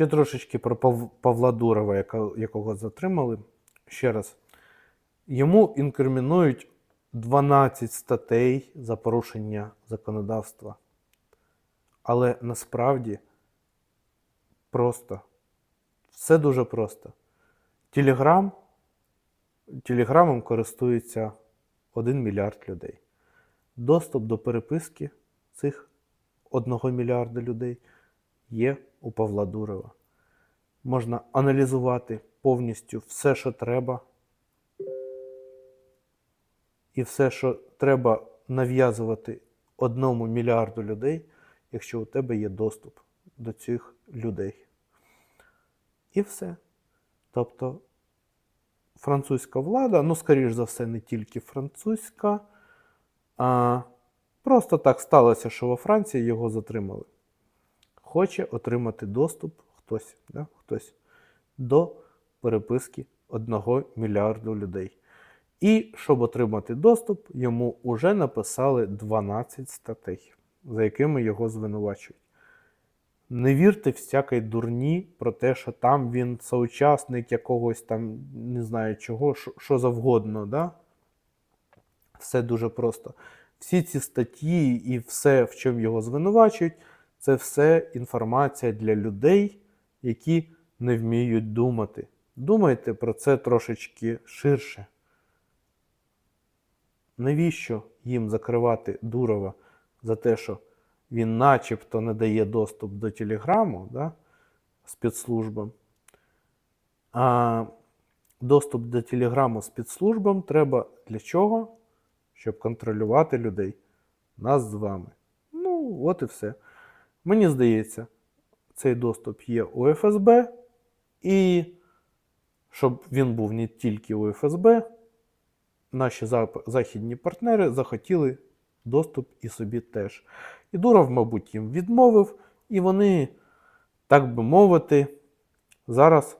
Ще трошечки про Павла Дурова, якого затримали. Ще раз. Йому інкримінують 12 статей за порушення законодавства. Але насправді просто все дуже просто. Телеграм, телеграмом користується 1 мільярд людей. Доступ до переписки цих 1 мільярда людей є у Павла Дурова. Можна аналізувати повністю все, що треба, і все, що треба нав'язувати одному мільярду людей, якщо у тебе є доступ до цих людей. І все. Тобто французька влада, ну, скоріш за все, не тільки французька, а просто так сталося, що во Франції його затримали. Хоче отримати доступ хтось, да, хтось до переписки одного мільярду людей. І щоб отримати доступ, йому вже написали 12 статей, за якими його звинувачують. Не вірте всякій дурні про те, що там він соучасник якогось там, не знаю чого, що завгодно. Да? Все дуже просто. Всі ці статті і все, в чому його звинувачують, це все інформація для людей, які не вміють думати. Думайте про це трошечки ширше. Навіщо їм закривати Дурова за те, що він начебто не дає доступ до телеграму да, спецслужбам? А доступ до телеграму спецслужбам треба для чого? Щоб контролювати людей. Нас з вами. Ну, от і все. Мені здається, цей доступ є у ФСБ, і щоб він був не тільки у ФСБ, наші західні партнери захотіли доступ і собі теж. І Дуров, мабуть, їм відмовив, і вони, так би мовити, зараз